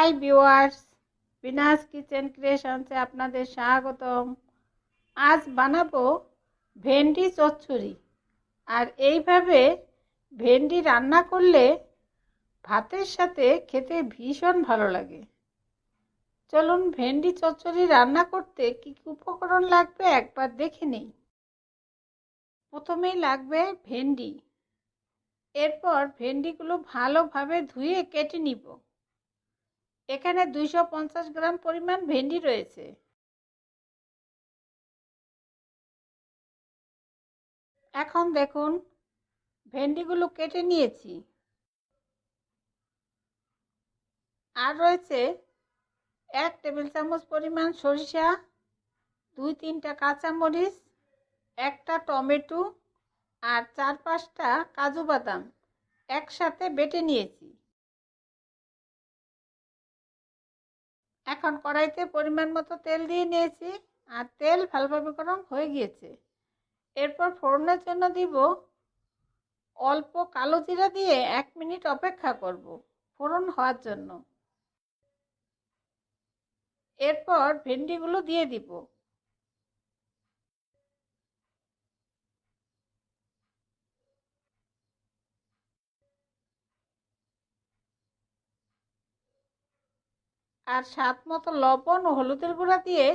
High viewers Bina's kitchen ক্রিয়েশনসে আপনাদের স্বাগতম। আজ বানাবো ভেন্ডি চচ্চড়ি। আর এইভাবে ভেন্ডি রান্না করলে ভাতের সাথে খেতে ভীষণ ভালো লাগে। চলুন ভেন্ডি চচ্চড়ি রান্না করতে কী কী উপকরণ লাগবে একবার দেখে নিই। প্রথমেই লাগবে ভেন্ডি। এরপর ভেন্ডিগুলো ভালোভাবে ধুয়ে কেটে নিব। এখানে দুইশো পঞ্চাশ গ্রাম পরিমাণ ভেন্ডি রয়েছে। এখন দেখুন, ভেন্ডিগুলো কেটে নিয়েছি। আর রয়েছে এক টেবিল চামচ পরিমাণ সরিষা, দুই তিনটা কাঁচামরিচ, একটা টমেটো আর চার পাঁচটা কাজু বাদাম একসাথে বেটে নিয়েছি। এখন কড়াইতে পরিমাণ মতো তেল দিয়ে নিয়েছি আর তেল ভালোভাবে গরম হয়ে গিয়েছে। এরপর ফোড়নের জন্য দিব অল্প কালো জিরা দিয়ে এক মিনিট অপেক্ষা করব ফোড়ন হওয়ার জন্য। এরপর ভেন্ডিগুলো দিয়ে দিব। আর স্বাদ মতো লবণ ও হলুদের গুঁড়া দিয়ে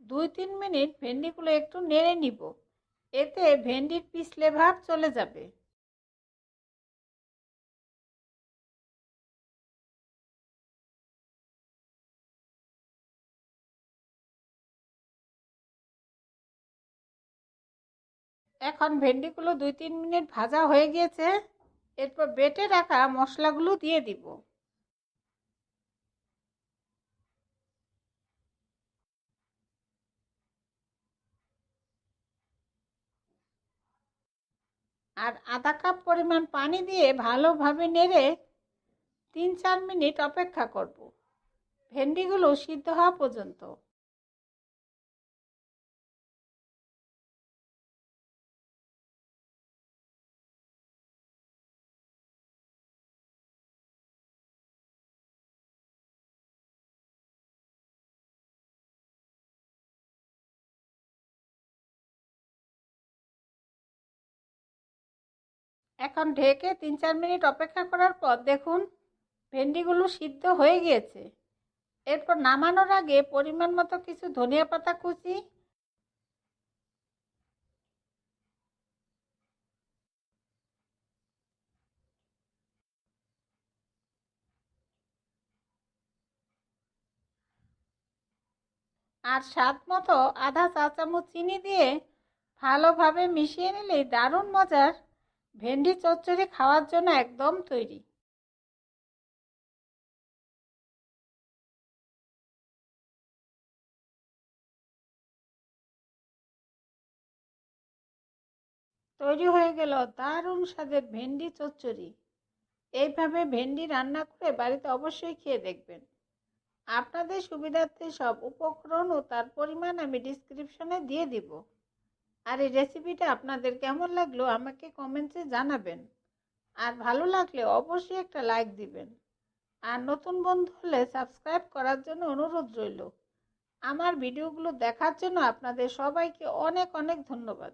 দুই তিন মিনিট ভেন্ডিগুলো একটু নেড়ে নিব। এতে ভেন্ডির পিছলে ভাব চলে যাবে। এখন ভেন্ডিগুলো দুই তিন মিনিট ভাজা হয়ে গিয়েছে। এরপর বেটে রাখা মশলাগুলো দিয়ে দিব। আর আধা কাপ পরিমাণ পানি দিয়ে ভালোভাবে নেড়ে তিন চার মিনিট অপেক্ষা করব। ভেন্ডিগুলো সিদ্ধ হওয়া পর্যন্ত। এখন ঢেকে তিন চার মিনিট অপেক্ষা করার পর দেখুন ভেন্ডিগুলো সিদ্ধ হয়ে গিয়েছে। এরপর নামানোর আগে পরিমাণ মতো কিছু ধনিয়া পাতা কুচি। আর স্বাদ মতো আধা চা চামচ চিনি দিয়ে ভালোভাবে মিশিয়ে নিলেই দারুণ মজার ভেন্ডি চচ্চড়ি খাওয়ার জন্য একদম তৈরি। তৈরি হয়ে গেল দারুণ স্বাদের ভেন্ডি চচ্চড়ি। এইভাবে ভেন্ডি রান্না করে বাড়িতে অবশ্যই খেয়ে দেখবেন। আপনাদের সুবিধার্থে সব উপকরণ ও তার পরিমাণ আমি ডিসক্রিপশনে দিয়ে দিব। আর এই রেসিপিটা আপনাদের কেমন লাগল, আমাকে কমেন্টসে জানাবেন। আর ভালো লাগলে অবশ্যই একটা লাইক দিবেন। আর নতুন বন্ধু হলে সাবস্ক্রাইব করার জন্য অনুরোধ রইল। আমার ভিডিওগুলো দেখার জন্য আপনাদের সবাইকে অনেক অনেক ধন্যবাদ।